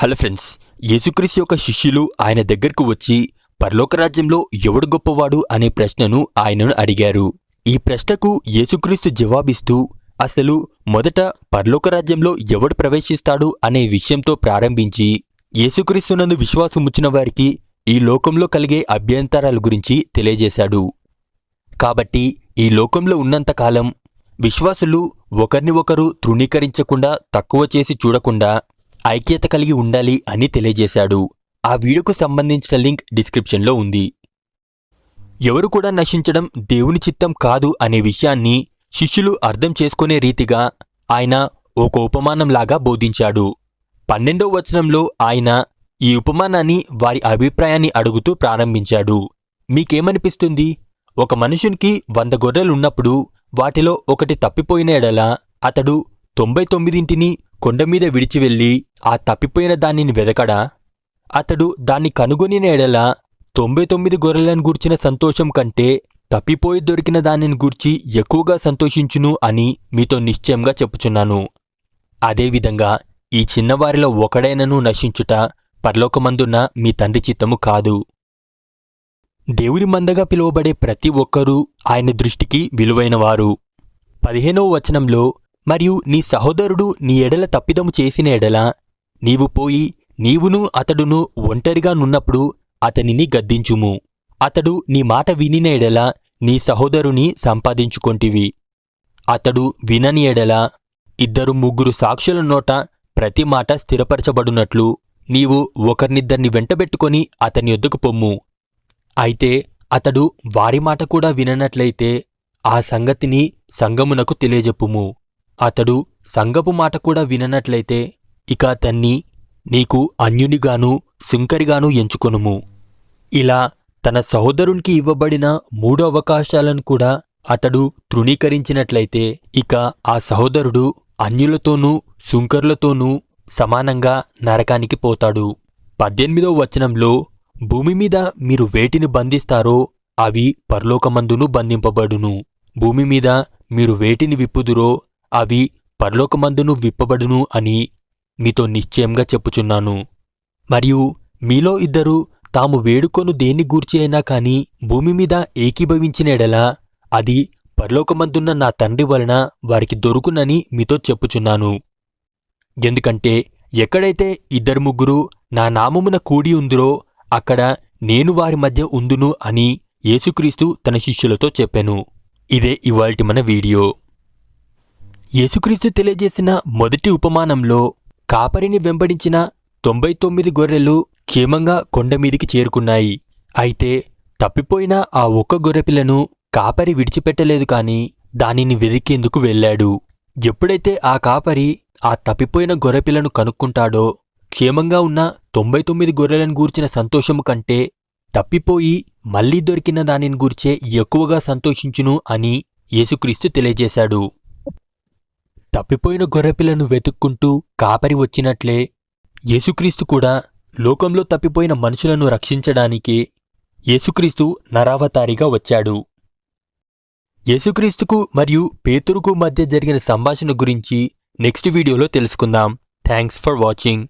Hello friends యేసుక్రీస్తు యొక్క శిష్యులు ఆయన దగ్గరకు వచ్చి పరలోక రాజ్యంలో ఎవడు గొప్పవాడు అనే ప్రశ్నను ఆయనను అడిగారు. ఈ ప్రశ్నకు యేసుక్రీస్తు జవాబిస్తూ అసలు మొదట పరలోక రాజ్యంలో ఎవడు ప్రవేశిస్తాడు అనే విషయంతో ప్రారంభించి యేసుక్రీస్తునందు విశ్వాసముచ్చిన వారికి ఈ లోకంలో కలిగే అభ్యంతరాల గురించి తెలియజేశాడు. కాబట్టి ఈ లోకంలో ఉన్నంతకాలం విశ్వాసులు ఒకరిని ఒకరు తృణీకరించకుండా తక్కువ చేసి చూడకుండా ఐక్యత కలిగి ఉండాలి అని తెలియజేశాడు. ఆ వీడియోకు సంబంధించిన లింక్ డిస్క్రిప్షన్లో ఉంది. ఎవరు కూడా నశించడం దేవుని చిత్తం కాదు అనే విషయాన్ని శిష్యులు అర్థం చేసుకునే రీతిగా ఆయన ఒక ఉపమానంలాగా బోధించాడు. పన్నెండో వచనంలో ఆయన ఈ ఉపమానాన్ని వారి అభిప్రాయాన్ని అడుగుతూ ప్రారంభించాడు. మీకేమనిపిస్తుంది? ఒక మనుషునికి వంద గొర్రెలున్నప్పుడు వాటిలో ఒకటి తప్పిపోయిన ఎడల అతడు తొంభై తొమ్మిదింటిని కొండ మీద విడిచి వెళ్ళి ఆ తప్పిపోయిన దానిని వెదకడా? అతడు దాన్ని కనుగొనిన ఎడల తొంభై తొమ్మిది గొర్రెలను గూర్చిన సంతోషం కంటే తప్పిపోయి దొరికిన దానిని గూర్చి ఎక్కువగా సంతోషించును అని మీతో నిశ్చయంగా చెప్పుచున్నాను. అదేవిధంగా ఈ చిన్నవారిలో ఒకడైనను నశించుట పరలోకమందున్న మీ తండ్రి చిత్తము కాదు. దేవుని మందగా పిలువబడే ప్రతి ఒక్కరూ ఆయన దృష్టికి విలువైనవారు. పదిహేనవ వచనంలో మరియు నీ సహోదరుడు నీ ఎడల తప్పిదము చేసిన ఎడల నీవు పోయి నీవును అతడును ఒంటరిగా నున్నప్పుడు అతనిని గద్దించుము. అతడు నీ మాట వినిన ఎడల నీ సహోదరుని సంపాదించుకొంటివి. అతడు వినని ఎడల ఇద్దరు ముగ్గురు సాక్షుల నోట ప్రతి మాట స్థిరపరచబడునట్లు నీవు ఒకరినిద్దరిని వెంటబెట్టుకొని అతని యొద్దకు పొమ్ము. అయితే అతడు వారి మాట కూడా విననట్లయితే ఆ సంగతిని సంగమునకు తెలియజెప్పుము. అతడు సంగపు మాట కూడా విననట్లయితే ఇక అతన్ని నీకు అన్యునిగాను శుంకరిగాను ఎంచుకొనుము. ఇలా తన సహోదరునికి ఇవ్వబడిన మూడు అవకాశాలను కూడా అతడు తృణీకరించినట్లయితే ఇక ఆ సహోదరుడు అన్యులతోనూ శుంకర్లతోనూ సమానంగా నరకానికి పోతాడు. పద్దెనిమిదో వచనంలో భూమి మీద మీరు వేటిని బంధిస్తారో అవి పరలోకమందును బంధింపబడును. భూమి మీద మీరు వేటిని విప్పుదురో అవి పరలోకమందును విప్పబడును అని మీతో నిశ్చయంగా చెప్పుచున్నాను. మరియు మీలో ఇద్దరు తాము వేడుకొను దేన్ని గూర్చి అయినా కాని భూమి మీద ఏకీభవించినడలా అది పరలోకమందున్న నా తండ్రి వలన వారికి దొరుకునని మీతో చెప్పుచున్నాను. ఎందుకంటే ఎక్కడైతే ఇద్దరు ముగ్గురు నా నామమున కూడి ఉందిరో అక్కడ నేను వారి మధ్య ఉందును అని యేసుక్రీస్తు తన శిష్యులతో చెప్పాను. ఇదే ఇవాల్టి మన వీడియో. యేసుక్రీస్తు తెలియజేసిన మొదటి ఉపమానంలో కాపరిని వెంబడించిన తొంభై తొమ్మిది గొర్రెలు క్షేమంగా కొండమీదికి చేరుకున్నాయి. అయితే తప్పిపోయిన ఆ ఒక్క గొర్రెపిల్లను కాపరి విడిచిపెట్టలేదు కాని దానిని వెదికేందుకు వెళ్ళాడు. ఎప్పుడైతే ఆ కాపరి ఆ తప్పిపోయిన గొర్రెపిల్లను కనుక్కుంటాడో క్షేమంగా ఉన్న తొంభై తొమ్మిది గొర్రెలను గూర్చిన సంతోషము కంటే తప్పిపోయి మళ్ళీ దొరికిన దానిని గూర్చే ఎక్కువగా సంతోషించును అని యేసుక్రీస్తు తెలియజేశాడు. తప్పిపోయిన గొర్రెపిల్లను వెతుక్కుంటూ కాపరి వచ్చినట్లే యేసుక్రీస్తు కూడా లోకంలో తప్పిపోయిన మనుషులను రక్షించడానికి యేసుక్రీస్తు నరావతారిగా వచ్చాడు. యేసుక్రీస్తుకు మరియు పేతురుకు మధ్య జరిగిన సంభాషణ గురించి నెక్స్ట్ వీడియోలో తెలుసుకుందాం. Thanks for watching.